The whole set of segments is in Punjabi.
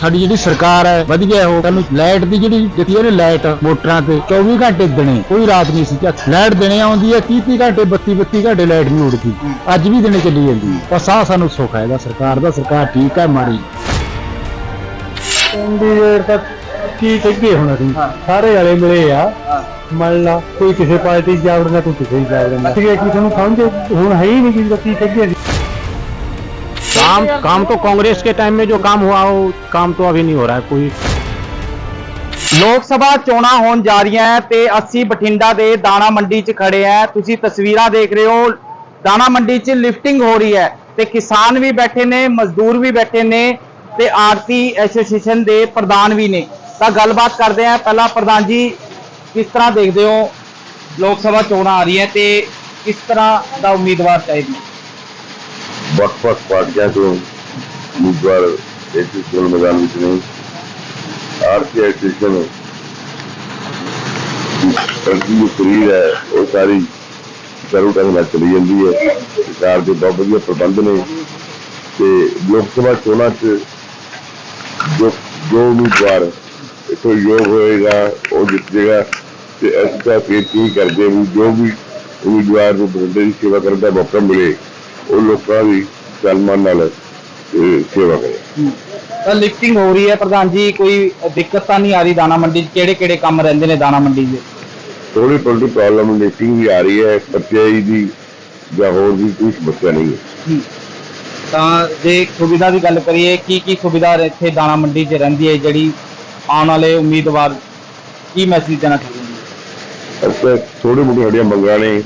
ਸਾਡੀ ਜਿਹੜੀ ਸਰਕਾਰ ਹੈ ਵਧੀਆ ਉਹ ਸਾਨੂੰ ਲਾਈਟ ਦੀ ਜਿਹੜੀ ਦਿੱਤੀ ਇਹਨੇ ਲਾਈਟ ਮੋਟਰਾਂ ਤੇ 24 ਘੰਟੇ ਦਿਨੇ ਕੋਈ ਰਾਤ ਨਹੀਂ ਸੀ ਲਾਈਟ ਦਿਨੇ ਆਉਂਦੀ ਹੈ 30 30 ਘੰਟੇ 32 32 ਘੰਟੇ ਲਾਈਟ ਨਹੀਂ ਉੜਦੀ ਅੱਜ ਵੀ ਦਿਨੇ ਚੱਲੀ ਜਾਂਦੀ ਹੈ। ਬਸ ਸਾਨੂੰ ਸੁੱਖ ਹੈ ਇਹਦਾ ਸਰਕਾਰ ਦਾ ਸਰਕਾਰ ਠੀਕ ਹੈ ਮਾੜੀ। ਕੈਂਡੀਡੇਟ ਤਾਂ ਕੀ ਕਹੀਏ ਹੁਣ ਅਸੀਂ? ਸਾਰੇ ਵਾਲੇ ਮਿਲੇ ਆ। ਮੰਨ ਲਾ ਕੋਈ ਕਿਸੇ ਪਾਰਟੀ 'ਚ ਜਾ ਵੜਦਾ ਕੋਈ ਕਿਸੇ 'ਚ ਜਾ ਵੜਦਾ ਠੀਕ ਹੈ ਕਿ ਤੁਹਾਨੂੰ ਸਮਝ ਹੁਣ ਹੈ ਹੀ ਨਹੀਂ ਕਿ ਕੀ ਕਹੀਏ काम काम तो कांग्रेस के टाइम में जो काम हुआ वो काम तो अभी नहीं हो रहा है कोई ਲੋਕ ਸਭਾ ਚੋਣਾਂ ਹੋਣ ਜਾ ਰਹੀਆਂ ਹੈ ਤੇ ਅਸੀਂ ਬਠਿੰਡਾ ਦੇ ਦਾਣਾ ਮੰਡੀ 'ਚ ਖੜੇ ਆ ਤੁਸੀਂ ਤਸਵੀਰਾਂ ਦੇਖ ਰਹੇ ਹੋ ਦਾਣਾ ਮੰਡੀ 'ਚ ਲਿਫਟਿੰਗ ਹੋ ਰਹੀ ਹੈ ਤੇ ਕਿਸਾਨ ਵੀ ਬੈਠੇ ਨੇ ਮਜ਼ਦੂਰ ਵੀ ਬੈਠੇ ਨੇ ਤੇ ਆਰਤੀ ਐਸੋਸੀਏਸ਼ਨ ਦੇ ਪ੍ਰਧਾਨ ਵੀ ਨੇ ਤਾਂ ਗੱਲਬਾਤ ਕਰਦੇ ਆ ਪਹਿਲਾਂ ਪ੍ਰਧਾਨ ਜੀ ਕਿਸ ਤਰ੍ਹਾਂ ਦੇਖਦੇ ਹੋ ਲੋਕ ਸਭਾ ਚੋਣਾਂ ਆ ਰਹੀਆਂ ਤੇ ਕਿਸ ਤਰ੍ਹਾਂ ਦਾ ਉਮੀਦਵਾਰ ਚਾਹੀਦਾ ਵੱਖ-ਵੱਖ ਪਾਰਟੀਆਂ ਤੋਂ ਉਮੀਦਵਾਰ ਇਸ ਚੋਣ ਮੈਦਾਨ ਵਿੱਚ ਨੇ। ਆਰਤੀ ਐਸੋਸੀਏਸ਼ਨ ਪ੍ਰਤੀ ਜੋ ਕਰੀਰ ਹੈ, ਉਹ ਸਾਰੀ ਕਰੂ ਢੰਗ ਨਾਲ ਚਲੀ ਜਾਂਦੀ ਹੈ। ਸਰਕਾਰ ਦੇ ਬਹੁਤ ਵਧੀਆ ਪ੍ਰਬੰਧ ਨੇ ਤੇ ਲੋਕ ਸਭਾ ਚੋਣਾਂ 'ਚ ਜੋ ਜੋ ਉਮੀਦਵਾਰ ਇਥੋਂ ਯੋਗ ਹੋਏਗਾ, ਉਹ ਜਿੱਤ ਜਾਏਗਾ ਤੇ ਅਸੀਂ ਤਾਂ ਫਿਰ ਕੀ ਕਰਦੇ ਵੀ ਜੋ ਵੀ ਉਮੀਦਵਾਰ ਨੂੰ ਬੰਦੇ ਦੀ ਸੇਵਾ ਕਰਨ ਦਾ ਮੌਕਾ ਮਿਲੇ ਉਹ ਲੋਕਾਂ ਦੀ ਸਨਮਾਨ ਨਾਲ ਸੇਵਾ ਕਰੇ। ਤਾਂ ਲਿਫਟਿੰਗ ਹੋ ਰਹੀ ਹੈ ਪ੍ਰਧਾਨ ਜੀ ਕੋਈ ਦਿੱਕਤ ਤਾਂ ਨਹੀਂ ਆ ਰਹੀ ਦਾਣਾ ਮੰਡੀ 'ਚ? ਕਿਹੜੇ ਕਿਹੜੇ ਕੰਮ ਰਹਿੰਦੇ ਨੇ ਦਾਣਾ ਮੰਡੀ 'ਚ? ਥੋੜੀ ਪੋਲਿਟਿਕ ਪ੍ਰੋਬਲਮ ਮੀਟਿੰਗ ਵੀ ਆ ਰਹੀ ਹੈ ਪਰਚਾਈ ਦੀ ਜਾਂ ਹੋਰ ਵੀ ਕੋਈ ਸਮੱਸਿਆ ਨਹੀਂ ਹੈ। ਤਾਂ ਜੇ ਸੁਵਿਧਾ ਦੀ ਗੱਲ ਕਰੀਏ ਕੀ ਕੀ ਸੁਵਿਧਾ ਇੱਥੇ ਦਾਣਾ ਮੰਡੀ 'ਚ ਰਹਿੰਦੀ ਹੈ ਜਿਹੜੀ ਆਉਣ ਵਾਲੇ ਉਮੀਦਵਾਰ ਕੀ ਮੈਸੇਜ ਦੇਣਾ ਚਾਹੁੰਦੇ ਨੇ? ਅਸਲ ਥੋੜੀ ਮੋਟੀ ਸਾਡੀਆਂ ਮੰਗਾਂ ਨੇ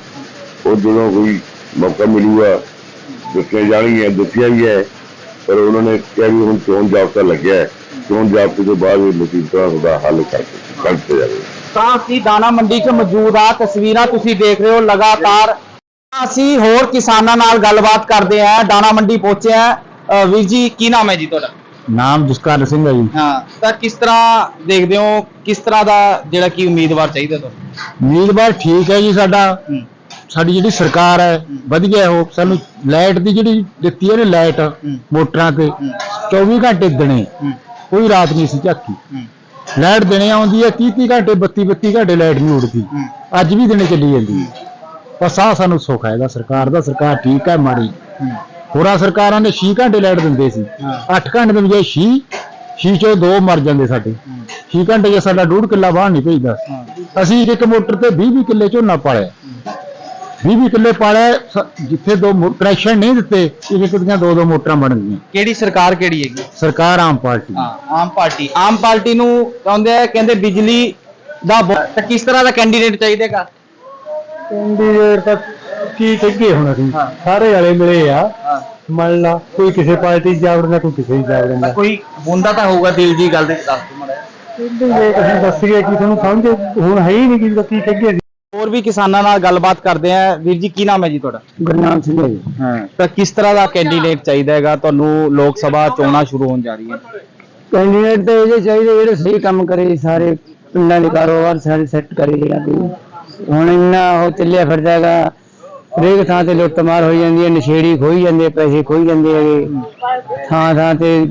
ਉਹ ਜਦੋਂ ਕੋਈ ਮੌਕਾ ਮਿਲੂਗਾ ਦੱਸੀਆਂ ਜਾਣਗੀਆਂ ਦੱਸੀਆਂ ਵੀ ਹੈ ਪਰ ਉਹਨਾਂ ਨੇ ਕਿਹਾ ਵੀ ਹੁਣ ਚੋਣ ਜਾਬਤਾ ਲੱਗਿਆ ਹੈ। ਚੋਣ ਜਾਬਤੇ ਤੋਂ ਬਾਅਦ ਇਹ ਮੁਸੀਬਤਾਂ ਦਾ ਹੱਲ ਕਰ ਕਰ ਦਿੱਤਾ ਜਾਵੇ। ਤਾਂ ਅਸੀਂ ਦਾਣਾ ਮੰਡੀ 'ਚ ਮੌਜੂਦ ਆ ਤਸਵੀਰਾਂ ਤੁਸੀਂ ਦੇਖ ਰਹੇ ਹੋ ਲਗਾਤਾਰ। ਅਸੀਂ ਹੋਰ ਕਿਸਾਨਾਂ ਨਾਲ ਗੱਲਬਾਤ ਕਰਦੇ ਆ ਦਾਣਾ ਮੰਡੀ ਪਹੁੰਚੇ ਆ ਵੀਰ ਜੀ ਕੀ ਨਾਮ ਹੈ ਜੀ ਤੁਹਾਡਾ? ਨਾਮ ਜਸਕਰਨ ਸਿੰਘ ਹੈ ਜੀ। ਹਾਂ ਤਾਂ ਕਿਸ ਤਰ੍ਹਾਂ ਦੇਖਦੇ ਹੋ ਕਿਸ ਤਰ੍ਹਾਂ ਦਾ ਜਿਹੜਾ ਕੀ ਉਮੀਦਵਾਰ ਚਾਹੀਦਾ ਤੁਹਾਨੂੰ? ਉਮੀਦਵਾਰ ਠੀਕ ਹੈ ਜੀ ਸਾਡਾ। ਸਾਡੀ ਜਿਹੜੀ ਸਰਕਾਰ ਹੈ ਵਧੀਆ ਉਹ ਸਾਨੂੰ ਲਾਈਟ ਦੀ ਜਿਹੜੀ ਦਿੱਤੀ ਇਹਨੇ ਲਾਈਟ ਮੋਟਰਾਂ ਤੇ 24 ਘੰਟੇ ਦਿਨੇ ਹੂੰ, ਕੋਈ ਰਾਤ ਨਹੀਂ ਸੀ ਝੱਕੀ। ਹੂੰ, ਲਾਈਟ ਦਿਨੇ ਆਉਂਦੀ ਹੈ 30 30 ਘੰਟੇ 32 32 ਘੰਟੇ ਲਾਈਟ ਨਹੀਂ ਉੜਦੀ ਹੂੰ। ਅੱਜ ਵੀ ਦਿਨੇ ਚੱਲੀ ਜਾਂਦੀ ਹੈ। ਬਸ ਆਹ ਸਾਨੂੰ ਸੁੱਖ ਹੈ ਇਹਦਾ ਸਰਕਾਰ ਦਾ ਸਰਕਾਰ ਠੀਕ ਹੈ ਮਾੜੀ। ਹੂੰ। ਹੋਰਾਂ ਸਰਕਾਰਾਂ ਨੇ 6 ਘੰਟੇ ਲਾਈਟ ਦਿੰਦੇ ਸੀ। ਹਾਂ। 8 ਘੰਟੇ ਦੇ ਬਜਾਏ 6 6 ਚੋਂ ਦੋ ਮਰ ਜਾਂਦੇ ਸਾਡੇ। 6 ਘੰਟੇ ਜੇ ਸਾਡਾ ਡੂਢ ਕਿੱਲਾ ਬਾਹਰ ਨਹੀਂ ਭੇਜਦਾ। ਹਾਂ। ਅਸੀਂ ਇੱਕ ਇੱਕ ਮੋਟਰ ਤੇ 20 20 ਕਿੱਲੇ ਝੋਨਾ ਪਾਲਿਆ। 20 20 ਕਿੱਲੇ ਪਾਲਿਆ ਸ- ਜਿੱਥੇ ਦੋ ਕਨੈਕਸ਼ਨ ਨਹੀਂ ਦਿੱਤੇ ਇੱਕ ਦੀਆਂ ਦੋ ਦੋ ਮੋਟਰਾਂ ਬਣ ਗਈਆਂ। ਕਿਹੜੀ ਸਰਕਾਰ ਕਿਹੜੀ ਹੈਗੀ? ਸਰਕਾਰ ਆਮ ਪਾਰਟੀ। ਹਾਂ ਆਮ ਪਾਰਟੀ। ਆਮ ਪਾਰਟੀ ਨੂੰ ਕਹਿੰਦੇ ਆ ਕਹਿੰਦੇ ਬਿਜਲੀ ਦਾ ਬ- ਤਾਂ ਕਿਸ ਤਰ੍ਹਾਂ ਦਾ ਕੈਂਡੀਡੇਟ ਚਾਹੀਦਾਗਾ ਕੈਂਡੀਡੇਟ ਤਾਂ ਕੀ ਕਹੀਏ ਹੁਣ ਅਸੀਂ। ਹਾਂ। ਸਾਰੇ ਵਾਲੇ ਮਿਲੇ ਆ। ਹਾਂ। ਮੰਨ ਲਾ ਕੋਈ ਕਿਸੇ ਪਾਰਟੀ 'ਚ ਜਾ ਵੜਦਾ ਕੋਈ ਕਿਸੇ 'ਚ ਜਾ ਵੜਦਾ ਕੋਈ ਹੁੰਦਾ ਤਾਂ ਹੋਊਗਾ ਦਿਲ ਦੀ ਗੱਲ ਦੇ ਦੱਸ ਦਿਓ ਮਾੜਾ ਜਿਹਾ। ਕੈਂਡੀਡੇਟ ਅਸੀਂ ਦੱਸੀਏ ਕਿ ਤੁਹਾਨੂੰ ਸਮਝ ਹੁਣ ਹੈ ਹੀ ਨਹੀਂ ਕਿ ਕੀ ਕਹੀਏ ਹੋਰ ਵੀ ਕਿਸਾਨਾਂ ਨਾਲ ਗੱਲਬਾਤ ਕਰਦੇ ਆ। ਵੀਰ ਜੀ ਕੀ ਨਾਮ ਹੈ ਜੀ ਤੁਹਾਡਾ? ਗੁਰਨਾਮ ਸਿੰਘ ਹੈ ਜੀ। ਹਾਂ ਤਾਂ ਕਿਸ ਤਰ੍ਹਾਂ ਦਾ ਕੈਂਡੀਡੇਟ ਚਾਹੀਦਾ ਹੈਗਾ? ਤੁਹਾਨੂੰ ਲੋਕ ਸਭਾ ਚੋਣਾਂ ਸ਼ੁਰੂ ਹੋਣ ਜਾ ਰਹੀਆਂ। ਕੈਂਡੀਡੇਟ ਤਾਂ ਇਹ ਚਾਹੀਦੇ ਜਿਹੜੇ ਸਹੀ ਕੰਮ ਕਰੇ ਸਾਰੇ ਪਿੰਡਾਂ ਦੇ ਕਾਰੋਬਾਰ ਸਾਰੇ ਸੈੱਟ ਕਰੇ ਜਿਹੜਾ ਹੁਣ ਇੰਨਾ ਉਹ ਚੱਲਿਆ ਫਿਰਦਾ ਹੈਗਾ ਹਰੇਕ ਥਾਂ ਤੇ ਲੁੱਟ ਮਾਰ ਹੋਈ ਜਾਂਦੀ ਹੈ ਨਸ਼ੇੜੀ ਖੋਈ ਜਾਂਦੇ ਪੈਸੇ ਖੋਈ ਜਾਂਦੇ ਹੈਗੇ। ਥਾਂ ਥਾਂ ਤੇ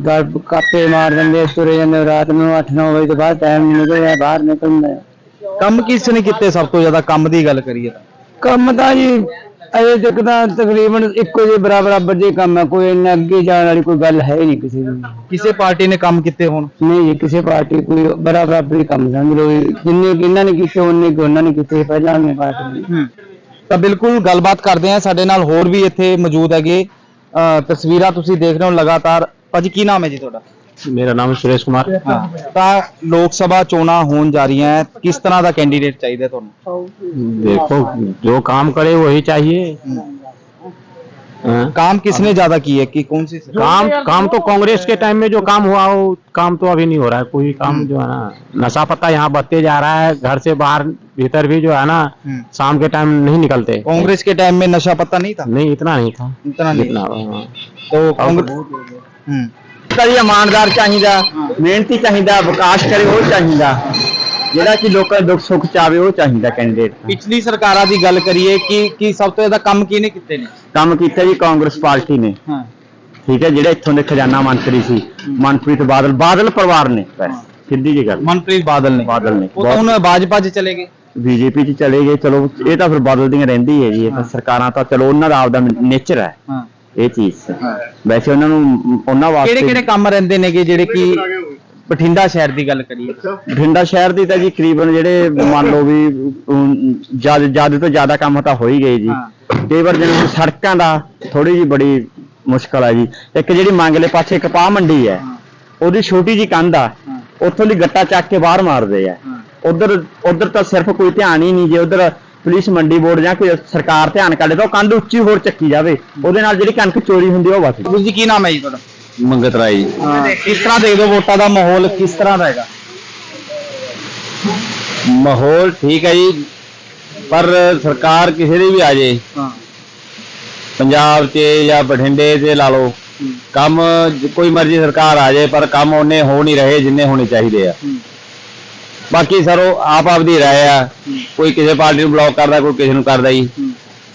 ਕਾਪੇ ਮਾਰ ਦਿੰਦੇ ਤੁਰੇ ਜਾਂਦੇ ਰਾਤ ਨੂੰ 8-9 ਵਜੇ ਤੋਂ ਬਾਅਦ ਟਾਈਮ ਨਹੀਂ ਨਿਕਲਿਆ ਬਾਹਰ ਨਿਕਲਣਾ ਕੰਮ ਕਿਸ ਨੇ ਕੀਤੇ ਸਭ ਤੋਂ ਜ਼ਿਆਦਾ? ਕੰਮ ਦੀ ਗੱਲ ਕਰੀਏ ਤਾਂ। ਕੰਮ ਤਾਂ ਜੀ ਅਜੇ ਤੱਕ ਤਾਂ ਤਕਰੀਬਨ ਇੱਕੋ ਜਿਹੇ ਬਰਾਬਰ ਬਰਾਬਰ ਜੇ ਕੰਮ ਹੈ ਕੋਈ ਇੰਨਾ ਅੱਗੇ ਜਾਣ ਵਾਲੀ ਕੋਈ ਗੱਲ ਹੈ ਹੀ ਨਹੀਂ ਕਿਸੇ ਦੀ। ਕਿਸੇ ਪਾਰਟੀ ਨੇ ਕੰਮ ਕੀਤੇ ਹੋਣ? ਨਹੀਂ ਜੀ ਕਿਸੇ ਪਾਰਟੀ ਕੋਈ ਬੜਾ ਬਰਾਬਰ ਹੀ ਕੰਮ ਸਮਝ ਲਓ। ਜਿੰਨੇ ਕਿ ਇਹਨਾਂ ਨੇ ਕੀਤੇ ਉਹਨੇ ਕਿ ਉਹਨਾਂ ਨੇ ਕੀਤੇ ਪਹਿਲਾਂ ਨੇ ਪਾਰਟੀ ਨੇ। ਤਾਂ ਬਿਲਕੁਲ ਗੱਲਬਾਤ ਕਰਦੇ ਆ ਸਾਡੇ ਨਾਲ ਹੋਰ ਵੀ ਇੱਥੇ ਮੌਜੂਦ ਹੈਗੇ। ਅਹ ਤਸਵੀਰਾਂ ਤੁਸੀਂ ਦੇਖ ਰਹੇ ਹੋ ਲਗਾਤਾਰ। ਭਾਜੀ ਕੀ ਨਾਮ ਹੈ ਜੀ ਤੁਹਾਡਾ? ਮੇਰਾ ਨਾਮ ਸੁਰੇਸ਼ ਕੁਮਾਰ ਤਾਂ ਲੋਕ ਸਭਾ ਚੋਣਾਂ ਹੋਣ ਜਾ ਰਹੀਆਂ ਹੈ ਕਿਸ ਤਰ੍ਹਾਂ ਦਾ ਕੈਂਡੀਡੇਟ ਚਾਹੀਦਾ ਤੁਹਾਨੂੰ देखो जो काम करे वही चाहिए हाँ। काम किसने ज्यादा की है कि कौन सी काम काम तो कांग्रेस के टाइम में जो काम हुआ वो काम तो अभी नहीं हो रहा है कोई काम जो है ना नशा पत्ता यहाँ बढ़ते जा रहा है घर से बाहर भीतर भी जो है ना हम्म। शाम के टाइम नहीं निकलते कांग्रेस के टाइम में नशा पत्ता नहीं था नहीं इतना नहीं था इतना नहीं जितना हाँ। तो कांग्रेस हम्म ਕਰੀ ਇਮਾਨਦਾਰ ਚਾਹੀਦਾ ਮਿਹਨਤੀ ਚਾਹੀਦਾ ਵਿਕਾਸ ਕਰੇ ਉਹ ਚਾਹੀਦਾ। ਜਿਹੜਾ ਕਿ ਲੋਕਾਂ ਦੇ ਦੁੱਖ ਸੁੱਖ ਚ ਆਵੇ ਉਹ ਚਾਹੀਦਾ ਕੈਂਡੀਡੇਟ ਪਿਛਲੀ ਸਰਕਾਰਾਂ ਦੀ ਗੱਲ ਕਰੀਏ ਕਿ ਕਿ ਸਭ ਤੋਂ ਜ਼ਿਆਦਾ ਕੰਮ ਕਿਹਨੇ ਕੀਤੇ ਨੇ? ਕੰਮ ਕੀਤਾ ਜੀ ਕਾਂਗਰਸ ਪਾਰਟੀ ਨੇ। ਹਾਂ। ਠੀਕ ਹੈ ਜਿਹੜੇ ਇੱਥੋਂ ਦੇ ਖਜ਼ਾਨਾ ਮੰਤਰੀ ਸੀ ਮਨਪ੍ਰੀਤ ਬਾਦਲ। ਬਾਦਲ ਪਰਿਵਾਰ ਨੇ ਸਿੱਧੀ ਜੀ ਗੱਲ। ਮਨਪ੍ਰੀਤ ਬਾਦਲ ਨੇ। ਬਾਦਲ ਨੇ। ਉਹ ਤਾਂ ਹੁਣ ਭਾਜਪਾ 'ਚ ਚਲੇ ਗਏ। ਬੀਜੇਪੀ ਚ ਚਲੇ ਗਏ। ਚਲੋ ਇਹ ਤਾਂ ਫਿਰ ਬਦਲਦੀਆਂ ਰਹਿੰਦੀ ਹੈ ਜੀ ਇਹ ਤਾਂ ਸਰਕਾਰਾਂ ਤਾਂ ਚਲੋ ਉਹਨਾਂ ਦਾ ਆਪਦਾ ਨੇਚਰ ਹੈ। ਹਾਂ। ਇਹ ਚੀਜ਼ ਵੈਸੇ ਉਹਨਾਂ ਨੂੰ ਉਹਨਾਂ ਵਾਸਤੇ ਕਿਹੜੇ ਕਿਹੜੇ ਕੰਮ ਰਹਿੰਦੇ ਨੇਗੇ ਜਿਹੜੇ ਕਿ ਬਠਿੰਡਾ ਸ਼ਹਿਰ ਦੀ ਗੱਲ ਕਰੀਏ? ਬਠਿੰਡਾ ਸ਼ਹਿਰ ਦੀ ਤਾਂ ਜੀ ਕਰੀਬਨ ਜਿਹੜੇ ਮੰਨ ਲਓ ਵੀ ਜ਼ਿਆਦਾ ਜ਼ਿਆਦਾ ਤੋਂ ਜ਼ਿਆਦਾ ਕੰਮ ਤਾਂ ਹੋ ਹੀ ਗਏ ਜੀ। ਕਈ ਵਾਰ ਜਿਵੇਂ ਸੜਕਾਂ ਦਾ ਥੋੜੀ ਜੀ ਬੜੀ ਮੁਸ਼ਕਲ ਹੈ ਜੀ। ਇੱਕ ਜਿਹੜੀ ਮੰਗਲੇ ਪਾਸੇ ਕਪਾਹ ਮੰਡੀ ਹੈ ਉਹਦੀ ਛੋਟੀ ਜੀ ਕੰਧ ਆ। ਉੱਥੋਂ ਦੀ ਗੱਟਾ ਚੱਕ ਕੇ ਬਾਹਰ ਮਾਰਦੇ ਆ। ਉਧਰ ਉਧਰ ਤਾਂ ਸਿਰਫ ਕੋਈ ਧਿਆਨ ਹੀ ਨਹੀਂ ਜੇ ਉਧਰ ਪੁਲਿਸ ਮੰਡੀ ਬੋਰਡ ਜਾਂ ਕੋਈ ਸਰਕਾਰ ਧਿਆਨ ਕੱਢੇ ਤਾਂ ਕੰਧ ਉੱਚੀ ਹੋਰ ਚੱਕੀ ਜਾਵੇ। ਉਹਦੇ ਨਾਲ ਜਿਹੜੀ ਕਣਕ ਚੋਰੀ ਹੁੰਦੀ ਉਹ ਬਚ ਜੀ ਕੀ ਨਾਮ ਹੈ ਜੀ ਤੁਹਾਡਾ? ਮੰਗਤ ਰਾਈ ਕਿਸ ਤਰ੍ਹਾਂ ਦੇਖਦੇ ਹੋ ਵੋਟਾਂ ਦਾ ਮਾਹੌਲ? ਕਿਸ ਤਰ੍ਹਾਂ ਦਾ ਹੈਗਾ? ਮਾਹੌਲ ਠੀਕ ਹੈ ਜੀ ਪਰ ਸਰਕਾਰ ਕਿਸੇ ਦੀ ਵੀ ਆ ਜੇ। ਹਾਂ। ਪੰਜਾਬ 'ਚ ਜਾਂ ਬਠਿੰਡੇ 'ਚ ਲਾ ਲਓ ਕੰਮ ਜ- ਕੋਈ ਮਰਜ਼ੀ ਸਰਕਾਰ ਆ ਜਾਏ ਪਰ ਕੰਮ ਉਹਨੇ ਹੋ ਨਹੀਂ ਰਹੇ ਜਿੰਨੇ ਹੋਣੇ ਚਾਹੀਦੇ ਆ। ਬਾਕੀ ਸਰ ਉਹ ਆਪ ਆਪ ਦੀ ਰਾਏ ਆ। ਕੋਈ ਕਿਸੇ ਪਾਰਟੀ ਨੂੰ ਬਲੌਕ ਕਰਦਾ ਕੋਈ ਕਿਸੇ ਨੂੰ ਕਰਦਾ ਜੀ।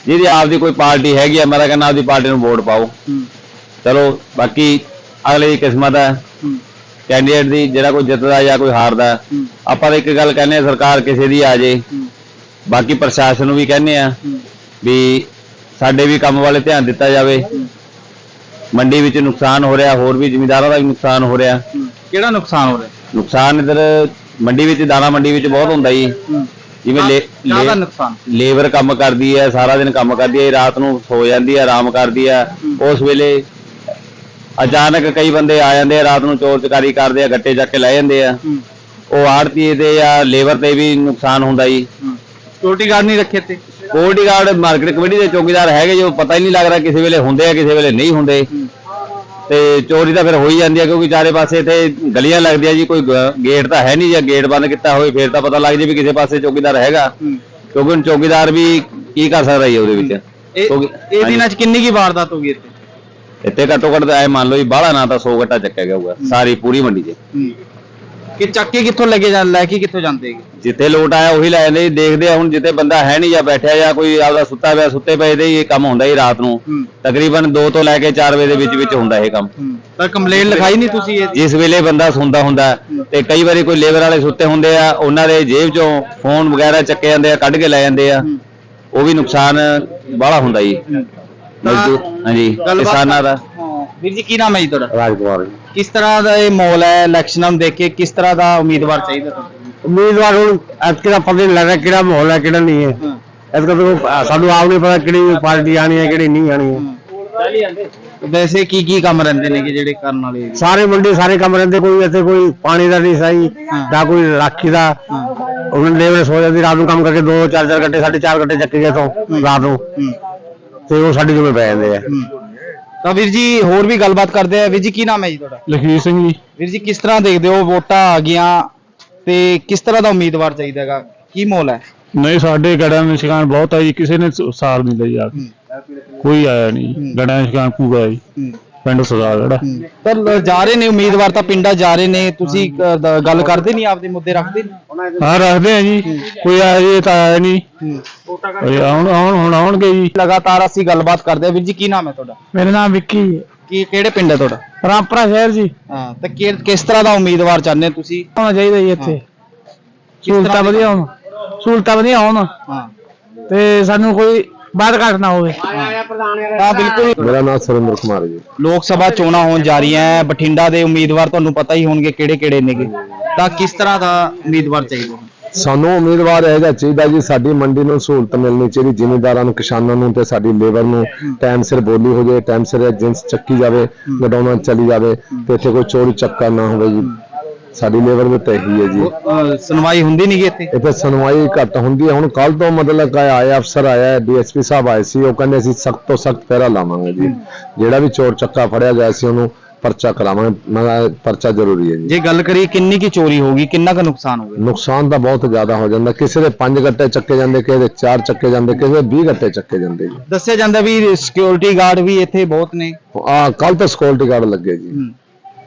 ਜਿਹਦੀ ਆਪ ਦੀ ਕੋਈ ਪਾਰਟੀ ਹੈਗੀ ਆ ਮੈਂ ਤਾਂ ਕਹਿੰਦਾ ਆਪਦੀ ਪਾਰਟੀ ਨੂੰ ਵੋਟ ਪਾਓ। ਚਲੋ ਬਾਕੀ ਅਗਲੇ ਦੀ ਕਿਸਮਤ ਹੈ। ਕੈਂਡੀਡੇਟ ਦੀ ਜਿਹੜਾ ਕੋਈ ਜਿੱਤਦਾ ਜਾਂ ਕੋਈ ਹਾਰਦਾ ਆਪਾਂ ਤਾਂ ਇੱਕ ਗੱਲ ਕਹਿੰਦੇ ਆ ਸਰਕਾਰ ਕਿਸੇ ਦੀ ਆ ਜੇ। ਬਾਕੀ ਪ੍ਰਸ਼ਾਸਨ ਨੂੰ ਵੀ ਕਹਿੰਦੇ ਆ ਵੀ ਸਾਡੇ ਵੀ ਕੰਮ ਵਾਲੇ ਧਿਆਨ ਦਿੱਤਾ ਜਾਵੇ। ਮੰਡੀ ਵਿੱਚ ਨੁਕਸਾਨ ਹੋ ਰਿਹਾ ਹੋਰ ਵੀ ਜ਼ਿਮੀਂਦਾਰਾਂ ਦਾ ਵੀ ਨੁਕਸਾਨ ਹੋ ਰਿਹਾ। ਕਿਹੜਾ ਨੁਕਸਾਨ ਹੋ ਰਿਹਾ? ਨੁਕਸਾਨ ਇਧਰ ਮੰਡੀ ਵਿੱਚ ਦਾਣਾ ਮੰਡੀ ਵਿੱਚ ਬਹੁਤ ਹੁੰਦਾ ਜੀ। ਜਿਵੇਂ ਲੇ- ਨੁਕਸਾਨ। ਲੇਬਰ ਕੰਮ ਕਰਦੀ ਹੈ ਸਾਰਾ ਦਿਨ ਕੰਮ ਕਰਦੀ ਹੈ ਰਾਤ ਨੂੰ ਸੋ ਜਾਂਦੀ ਹੈ ਆਰਾਮ ਕਰਦੀ ਹੈ। ਉਸ ਵੇਲੇ ਅਚਾਨਕ ਕਈ ਬੰਦੇ ਆ ਜਾਂਦੇ ਆ ਰਾਤ ਨੂੰ ਚੋਰ ਚਕਾਰੀ ਕਰਦੇ ਆ ਗੱਟੇ ਚੱਕ ਕੇ ਲੈ ਜਾਂਦੇ ਆ। ਉਹ ਆੜਤੀ ਤੇ ਜਾਂ ਲੇਬਰ ਤੇ ਵੀ ਨੁਕਸਾਨ ਹੁੰਦਾ ਜੀ। ਸਿਕਿਉਰਿਟੀ ਗਾਰਡ ਨਹੀਂ ਰੱਖੇ ਤੇ ਕੋਲਡੀ ਗਾਰਡ ਮਾਰਕੀਟ ਕਮੇਟੀ ਦੇ ਚੌਕੀਦਾਰ ਹੈਗੇ ਜੋ ਪਤਾ ਹੀ ਨਹੀਂ ਲੱਗਦਾ ਕਿਸੇ ਵੇਲੇ ਹੁੰਦੇ ਆ ਕਿਸੇ ਵੇਲੇ ਨਹੀਂ ਹੁੰਦੇ। ਤੇ ਚੋਰੀ ਤਾਂ ਫਿਰ ਹੋ ਹੀ ਜਾਂਦੀ ਹੈ ਕਿਉਂਕਿ ਚਾਰੇ ਪਾਸੇ ਤੇ ਗਲੀਆਂ ਲੱਗਦੀਆਂ ਜੀ ਕੋਈ ਗੇਟ ਤਾਂ ਹੈ ਨਹੀਂ ਜਾਂ ਗੇਟ ਬੰਦ ਕੀਤਾ ਹੋਵੇ ਫਿਰ ਤਾਂ ਪਤਾ ਲੱਗ ਜੇ ਵੀ ਕਿਸੇ ਪਾਸੇ ਚੌਕੀਦਾਰ ਹੈਗਾ। ਕਿਉਂਕਿ ਹੁਣ ਚੌਕੀਦਾਰ ਵੀ ਕੀ ਕਰ ਸਕਦਾ ਜੀ ਉਹਦੇ ਵਿੱਚ? ਇਹ ਦਿਨਾਂ 'ਚ ਕਿੰਨੀ ਕੀ ਵਾਰਦਾਤ ਹੋ ਗਈ ਇੱਥੇ? ਇੱਥੇ ਘੱਟੋ ਘੱਟ ਐ ਮੰਨ ਲਓ ਜੀ ਬਾਹਲਾ ਨਾ ਤਾਂ 100 ਗੱਟਾ ਚੱਕਿਆ ਗਿਆ ਹੋਊਗਾ ਸਾਰੀ ਪੂਰੀ ਮੰਡੀ 'ਚ। ਕਿ ਚੱਕੇ ਕਿੱਥੋਂ ਲੱਗੇ ਜਾਂ ਲੈ ਕੇ ਕਿੱਥੋਂ ਜਾਂਦੇ ਹੈਗੇ? ਜਿੱਥੇ ਲੋਟ ਆਇਆ ਉਹੀ ਲੈ ਜਾਂਦੇ ਜੀ। ਦੇਖਦੇ ਆ ਹੁਣ ਜਿੱਥੇ ਬੰਦਾ ਹੈ ਨਹੀਂ ਜਾਂ ਬੈਠਿਆ ਜਾਂ ਕੋਈ ਆਪਦਾ ਸੁੱਤਾ ਪਿਆ ਸੁੱਤੇ ਪਏ ਦੇ ਹੀ ਇਹ ਕੰਮ ਹੁੰਦਾ ਜੀ ਰਾਤ ਨੂੰ। ਤਕਰੀਬਨ 2 ਤੋਂ ਲੈ ਕੇ 4 ਵਜੇ ਦੇ ਵਿੱਚ ਵਿੱਚ ਹੁੰਦਾ ਇਹ ਕੰਮ। ਤਾਂ ਕੰਪਲੇਨ ਲਿਖਾਈ ਨਹੀਂ ਤੁਸੀਂ ਇਹ? ਜਿਸ ਵੇਲੇ ਬੰਦਾ ਸੁੰਦਾ ਹੁੰਦਾ ਤੇ ਕਈ ਵਾਰੀ ਕੋਈ ਲੇਬਰ ਵਾਲੇ ਸੁੱਤੇ ਹੁੰਦੇ ਆ ਉਹਨਾਂ ਦੇ ਜੇਬ ਚੋਂ ਫੋਨ ਵਗੈਰਾ ਚੱਕੇ ਜਾਂਦੇ ਆ ਕੱਢ ਕੇ ਲੈ ਜਾਂਦੇ ਆ। ਉਹ ਵੀ ਨੁਕਸਾਨ ਬਾਹਲਾ ਹੁੰਦਾ ਜੀ। ਮਜ਼ਦੂਰ ਹਾਂਜੀ। ਕਿਸਾਨਾਂ ਦਾ। ਹਾਂ ਵੀਰ ਜੀ ਕੀ ਨਾਮ ਹੈ ਜੀ ਤੁਹਾਡਾ? ਰਾਜਕੁਮਾਰ ਕਿਸ ਤਰ੍ਹਾਂ ਦਾ ਇਹ ਮਾਹੌਲ ਹੈ? ਇਲੈਕਸ਼ਨਾਂ ਨੂੰ ਦੇਖ ਕੇ ਕਿਸ ਤਰ੍ਹਾਂ ਦਾ ਉਮੀਦਵਾਰ ਚਾਹੀਦਾ ਤੁਹਾਨੂੰ? ਉਮੀਦਵਾਰ ਹੁਣ ਪਤਾ ਨਹੀਂ ਰਿਹਾ ਕਿਹੜਾ ਮਾਹੌਲ ਹੈ ਕਿਹੜਾ ਨਹੀਂ ਹੈ। ਐਤਕੀ ਤਾਂ ਸਾਨੂੰ ਆਪ ਨਹੀਂ ਪਤਾ ਕਿਹੜੀ ਪਾਰਟੀ ਆਣੀ ਹੈ ਕਿਹੜੀ ਨਹੀਂ ਆਣੀ ਹੈ। ਵੈਸੇ ਕੀ ਕੀ ਕੰਮ ਰਹਿੰਦੇ ਨੇ ਕਿ ਜਿਹੜੇ ਕਰਨ ਵਾਲੇ? ਸਾਰੇ ਮੰਡੀ ਸਾਰੇ ਕੰਮ ਰਹਿੰਦੇ ਕੋਈ ਇੱਥੇ ਕੋਈ ਪਾਣੀ ਦਾ ਨਹੀਂ ਸਹੀ ਨਾ ਕੋਈ ਰਾਖੀ ਦਾ। ਉਹਨਾਂ ਲੇਬਰ ਸੋ ਜਾਂਦੀ ਰਾਤ ਨੂੰ ਕੰਮ ਕਰਕੇ 2 4 4 ਘੰਟੇ 4.5 ਘੰਟੇ ਚੱਕ ਗਏ ਤੋਂ ਰਾਤ ਨੂੰ। ਤੇ ਉਹ ਸਾਡੇ ਜਿਵੇਂ ਪੈ ਜਾਂਦੇ ਆ। ਤਾਂ ਵੀਰ ਜੀ ਹੋਰ ਵੀ ਗੱਲਬਾਤ ਕਰਦੇ ਆ। ਵੀਰ ਜੀ ਕੀ ਨਾਮ ਹੈ ਜੀ ਤੁਹਾਡਾ? ਲਖਵੀਰ ਸਿੰਘ ਜੀ। ਵੀਰ ਜੀ ਕਿਸ ਤਰ੍ਹਾਂ ਦੇਖਦੇ ਹੋ ਵੋਟਾਂ ਆ ਗਈਆਂ ਤੇ ਕਿਸ ਤਰ੍ਹਾਂ ਦਾ ਉਮੀਦਵਾਰ ਚਾਹੀਦਾ ਹੈਗਾ? ਕੀ ਮਾਹੌਲ ਹੈ? ਨਹੀਂ ਸਾਡੇ ਗੜਾਂ ਦੇ ਨਿਸ਼ਾਨ ਬਹੁਤ ਆ ਜੀ। ਕਿਸੇ ਨੇ ਸਾਰ ਨਹੀਂ ਲਈ ਆ ਕੋਈ ਆਇਆ ਨਹੀਂ। ਗੜਾਂ ਦੇ ਨਿਸ਼ਾਨ ਪੂਰਾ ਹੈ। ਜੀ ਪਿੰਡ ਸਦਾ ਜਿਹੜਾ। ਪਰ ਲ- ਜਾ ਰਹੇ ਨੇ ਉਮੀਦਵਾਰ ਤਾਂ ਪਿੰਡਾਂ ਜਾ ਰਹੇ ਨੇ। ਤੁਸੀਂ ਦ- ਗੱਲ ਕਰਦੇ ਨਹੀਂ ਆਪਦੇ ਮੁੱਦੇ ਰੱਖਦੇ? ਨਹੀਂ ਹਾਂ ਰੱਖਦੇ ਆ ਜੀ। ਕੋਈ ਆਇਆ ਜੀ ਤਾਂ ਆਇਆ ਨਹੀਂ। ਕੋਈ ਆਉਣ ਆਉਣ ਹੁਣ ਆਉਣਗੇ ਜੀ। ਲਗਾਤਾਰ ਅਸੀਂ ਗੱਲਬਾਤ ਕਰਦੇ ਆ। ਵੀਰ ਜੀ ਕੀ ਨਾਮ ਹੈ ਤੁਹਾਡਾ? ਮੇਰਾ ਨਾਮ ਵਿੱਕੀ ਕੀ ਕਿਹੜੇ ਪਿੰਡ ਹੈ ਤੁਹਾਡਾ? ਰਾਮਪੁਰਾ ਸ਼ਹਿਰ ਜੀ। ਹਾਂ ਤੇ ਕਿ- ਕਿਸ ਤਰ੍ਹਾਂ ਦਾ ਉਮੀਦਵਾਰ ਚਾਹੁੰਦੇ ਹੋ ਤੁਸੀਂ? ਹੋਣਾ ਚਾਹੀਦਾ ਜੀ ਇੱਥੇ। ਤਰ੍ਹਾਂ ਸਹੂਲਤਾਂ ਦੇ- ਵਧੀਆ ਹੋਣ। ਸਹੂਲਤਾਂ ਵਧੀਆ ਹੋਣ। ਹਾਂ। ਤੇ ਸਾਨੂੰ ਕੋਈ ਬਾਤ ਘਾਟ ਨਾ ਹੋਵੇ ਤਾਂ ਬਿਲਕੁਲ। ਮੇਰਾ ਨਾਮ ਸੁਰਿੰਦਰ ਕੁਮਾਰ ਹੈ ਜੀ। ਲੋਕ ਸਭਾ ਚੋਣਾਂ ਹੋਣ ਜਾ ਰਹੀਆਂ ਹੈ। ਬਠਿੰਡਾ ਦੇ ਉਮੀਦਵਾਰ ਤੁਹਾਨੂੰ ਪਤਾ ਹੀ ਹੋਣਗੇ ਕਿਹੜੇ ਕਿਹੜੇ ਨੇਗੇ। ਤਾਂ ਕਿਸ ਤਰ੍ਹਾਂ ਦਾ ਉਮੀਦਵਾਰ ਚਾਹੀਦਾ? ਸਾਨੂੰ ਉਮੀਦਵਾਰ ਹੈਗਾ ਚਾਹੀਦਾ ਜੀ ਸਾਡੀ ਮੰਡੀ ਨੂੰ ਸਹੂਲਤ ਮਿਲਣੀ ਚਾਹੀਦੀ ਜ਼ਿਮੀਂਦਾਰਾਂ ਨੂੰ ਕਿਸਾਨਾਂ ਨੂੰ ਤੇ ਸਾਡੀ ਲੇਬਰ ਨੂੰ। ਟਾਈਮ ਸਿਰ ਬੋਲੀ ਹੋ ਜਾਏ ਟਾਈਮ ਸਿਰ ਜਿੰਸ ਚੱਕੀ ਜਾਵੇ ਗਡਾਉਣਾ ਚਲੀ ਜਾਵੇ ਤੇ ਇੱਥੇ ਕੋਈ ਚੋਰੀ ਚੱਕਾ ਨਾ ਹੋਵੇ ਜੀ। ਸਾਡੀ ਲੇਬਰ ਵੀ ਤਾਂ ਹੈ ਜੀ। ਅਹ ਸੁਣਵਾਈ ਹੁੰਦੀ ਨਹੀਂ ਇੱਥੇ? ਇੱਥੇ ਸੁਣਵਾਈ ਘੱਟ ਹੁੰਦੀ ਹੈ। ਹੁਣ ਕੱਲ ਤੋਂ ਮਤਲਬ ਕਿ ਆਇਆ ਅਫਸਰ ਆਇਆ ਡੀਐਸਪੀ ਸਾਹਿਬ ਆਏ ਸੀ। ਉਹ ਕਹਿੰਦੇ ਅਸੀਂ ਸਖਤ ਤੋਂ ਸਖਤ ਪਹਿਰਾ ਲਾਵਾਂਗੇ ਜੀ। ਜਿਹੜਾ ਵੀ ਚੋਰ ਚੱਕਾ ਫੜਿਆ ਗਿਆ ਸੀ ਉਹਨੂੰ ਪਰਚਾ ਕਰਾਵਾਂਗੇ। ਮੈਂ ਕਿਹਾ ਪਰਚਾ ਜ਼ਰੂਰੀ ਹੈ ਜੀ। ਜੇ ਗੱਲ ਕਰੀਏ ਕਿੰਨੀ ਕੀ ਚੋਰੀ ਹੋਗੀ ਕਿੰਨਾ ਕੁ ਨੁਕਸਾਨ ਹੋ ਗਿਆ? ਨੁਕਸਾਨ ਤਾਂ ਬਹੁਤ ਜ਼ਿਆਦਾ ਹੋ ਜਾਂਦਾ। ਕਿਸੇ ਦੇ 5 ਗੱਟੇ ਚੱਕੇ ਜਾਂਦੇ ਕਿਸੇ ਦੇ 4 ਚੱਕੇ ਜਾਂਦੇ ਕਿਸੇ ਦੇ 20 ਗੱਟੇ ਚੱਕੇ ਜਾਂਦੇ ਜੀ। ਦੱਸਿਆ ਜਾਂਦਾ ਵੀ ਸਿਕਿਉਰਿਟੀ ਗਾਰਡ ਵੀ ਇੱਥੇ ਬਹੁਤ ਨੇ। ਆ ਕੱਲ ਤਾਂ ਸਕਿਉਰਟੀ ਗਾਰਡ ਲੱਗੇ ਜੀ।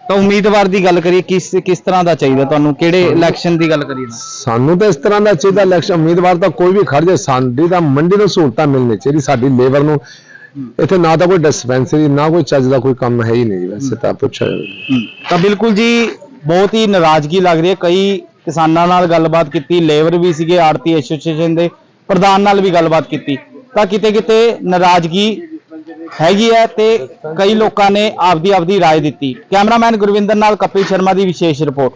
ਤਾਂ ਉਮੀਦਵਾਰ ਦੀ ਗੱਲ ਕਰੀਏ ਕਿਸ ਕਿਸ ਤਰ੍ਹਾਂ ਦਾ ਚਾਹੀਦਾ ਤੁਹਾਨੂੰ? ਕਿਹੜੇ ਇਲੈਕਸ਼ਨ ਦੀ ਗੱਲ ਕਰੀਏ? ਸਾਨੂੰ ਤਾਂ ਇਸ ਤਰ੍ਹਾਂ ਦਾ ਚਾਹੀਦਾ ਇਲੈਕਸ਼ਨ ਉਮੀਦਵਾਰ ਤਾਂ ਕੋਈ ਵੀ ਖੜ ਸਾਡੀ ਤਾਂ ਮੰਡੀ ਨੂੰ ਸਹੂਲਤਾਂ ਮਿਲਣੀ ਚਾਹੀਦੀ ਸਾਡੀ ਲੇਬਰ ਨੂੰ। ਇੱਥੇ ਨਾ ਤਾਂ ਕੋਈ ਡਿਸਪੈਂਸਰੀ ਨਾ ਕੋਈ ਚੱਜ ਦਾ ਕੋਈ ਕੰਮ ਹੈ ਹੀ ਨਹੀਂ ਵੈਸੇ ਤਾਂ ਪੁੱਛਿਆ। ਤਾਂ ਬਿਲਕੁਲ ਜੀ ਬਹੁਤ ਹੀ ਨਾਰਾਜ਼ਗੀ ਲੱਗ ਰਹੀ ਹੈ। ਕਈ ਕਿਸਾਨਾਂ ਨਾਲ ਗੱਲਬਾਤ ਕੀਤੀ ਲੇਬਰ ਵੀ ਸੀਗੇ ਆੜਤੀ ਐਸੋਸੀਏਸ਼ਨ ਦੇ ਪ੍ਰਧਾਨ ਨਾਲ ਵੀ ਗੱਲਬਾਤ ਕੀਤੀ। ਤਾਂ ਕਿਤੇ ਕਿਤੇ ਨਾਰਾਜ਼ਗੀ ਹੈਗੀ ਹੈ ਤੇ ਕਈ ਲੋਕਾਂ ਨੇ ਆਪਦੀ ਆਪਦੀ ਰਾਏ ਦਿੱਤੀ। ਕੈਮਰਾਮੈਨ ਗੁਰਵਿੰਦਰ ਨਾਲ ਕਪਿਲ ਸ਼ਰਮਾ ਦੀ ਵਿਸ਼ੇਸ਼ ਰਿਪੋਰਟ।